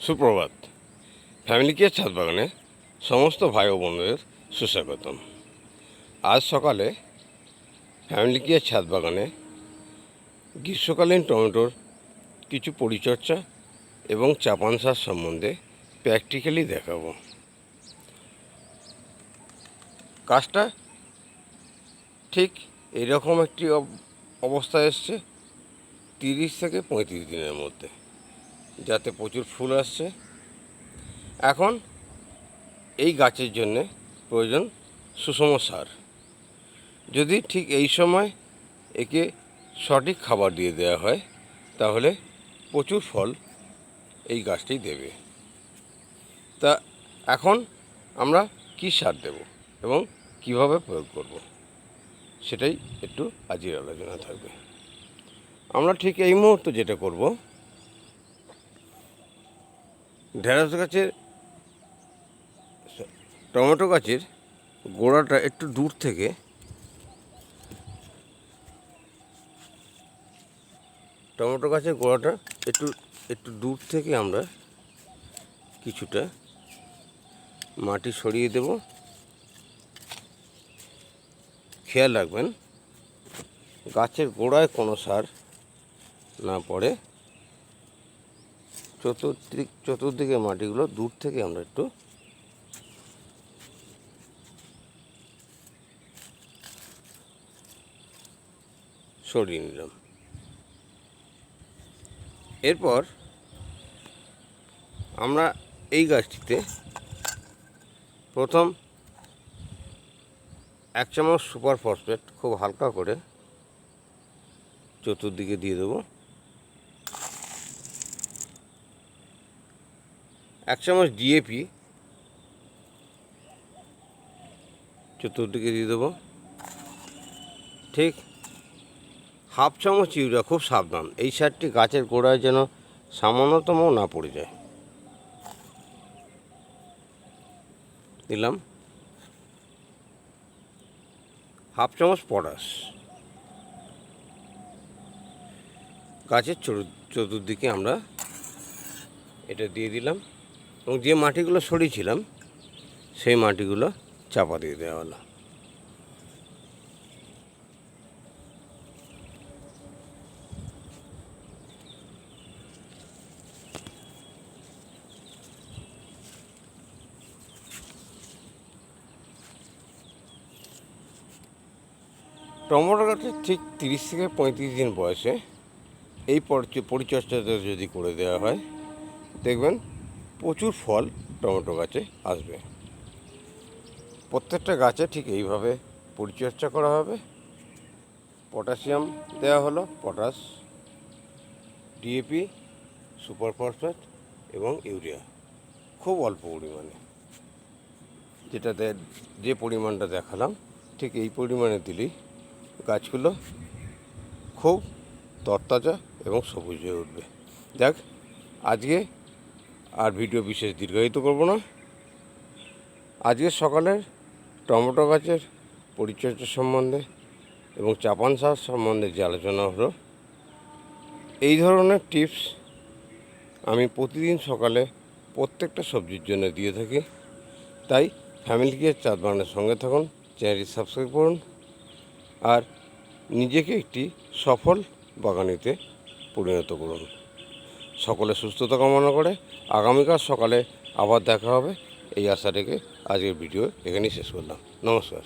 সুপ্রভাত। Family care ছাদ বাগানে সমস্ত ভাই ও বোনদের সুস্বাগতম। আজ সকালে ফ্যামিলি কেয়ার ছাদ বাগানে গ্রীষ্মকালীন টমেটোর কিছু পরিচর্যা এবং চাপান সার সম্বন্ধে প্র্যাকটিক্যালি দেখাবো। কাজটা ঠিক এরকম একটি অব- অবস্থায় এসছে তিরিশ থেকে পঁয়ত্রিশ দিনের মধ্যে। যাতে প্রচুর ফুল আসছে। এখন এই গাছের জন্য প্রয়োজন সুষম সার। যদি ঠিক এই সময় একে সঠিক খাবার দিয়ে দেওয়া হয়, তাহলে প্রচুর ফল এই গাছটি দেবে। তা এখন আমরা কি সার দেব এবং কীভাবে প্রয়োগ করব, সেটাই একটু আজকের আলোচনা থাকবে। আমরা ঠিক এই মুহূর্তে যেটা করব ঢেঁড়স গাছের টমেটো গাছের গোড়াটা একটু দূর থেকে টমেটো গাছের গোড়াটা একটু একটু দূর থেকে আমরা কিছুটা মাটি সরিয়ে দেব। খেয়াল রাখবেন, গাছের গোড়ায় কোনো সার না পড়ে। চতুর্দিক চতুর্দিকে মাটিগুলো দূর থেকে আমরা একটু সরিয়ে নিলাম। এরপর আমরা এই গাছটিতে প্রথম এক চামচ সুপার ফসফেট খুব হালকা করে চতুর্দিকে দিয়ে দেবো। এক চামচ ডিএপি চতুর্দিকে দিয়ে দেবো। ঠিক হাফ চামচ ইউরিয়া, খুব সাবধান। এই সারটি গাছের গোড়ায় যেন সামান্যতম না পড়ে যায়। দিলাম। হাফ চামচ পটাশ গাছের চতু- চতুর্দিকে আমরা এটা দিয়ে দিলাম। এবং যে মাটিগুলো সরিয়েছিলাম, সেই মাটিগুলো চাপা দিয়ে দেওয়া হলো। টমেটো গাছের ঠিক তিরিশ থেকে পঁয়ত্রিশ দিন বয়সে এই পরিচ- পরিচর্যাটা যদি করে দেওয়া হয়, দেখবেন প্রচুর ফল টমেটো গাছে আসবে। প্রত্যেকটা গাছে ঠিক এইভাবে পরিচর্যা করা হবে। পটাশিয়াম দেওয়া হলো, পটাশ, ডিএপি, সুপার ফসফেট এবং ইউরিয়া। খুব অল্প পরিমাণে। যেটা দে- যে পরিমাণটা দেখালাম, ঠিক এই পরিমাণে দিলেই গাছগুলো খুব তরতাজা এবং সবুজ হয়ে উঠবে। দেখ, আজকে আর ভিডিও বিশেষ দীর্ঘায়িত করব না। আজকে সকালের টমেটো গাছের পরিচর্যা সম্বন্ধে এবং চাপান সার সম্বন্ধে যে আলোচনা হলো, এই ধরনের টিপস আমি প্রতিদিন সকালে প্রত্যেকটা সবজির জন্য দিয়ে থাকি। তাই ফ্যামিলি কেয়ার চাঁদ বাগানের সঙ্গে থাকুন, চ্যানেলটি সাবস্ক্রাইব করুন আর নিজেকে একটি সফল বাগানিতে পরিণত করুন। সকলে সুস্থতা কামনা করে আগামীকাল সকালে আবার দেখা হবে। এই আশা রেখে আজকের ভিডিও এখানেই শেষ করলাম। নমস্কার।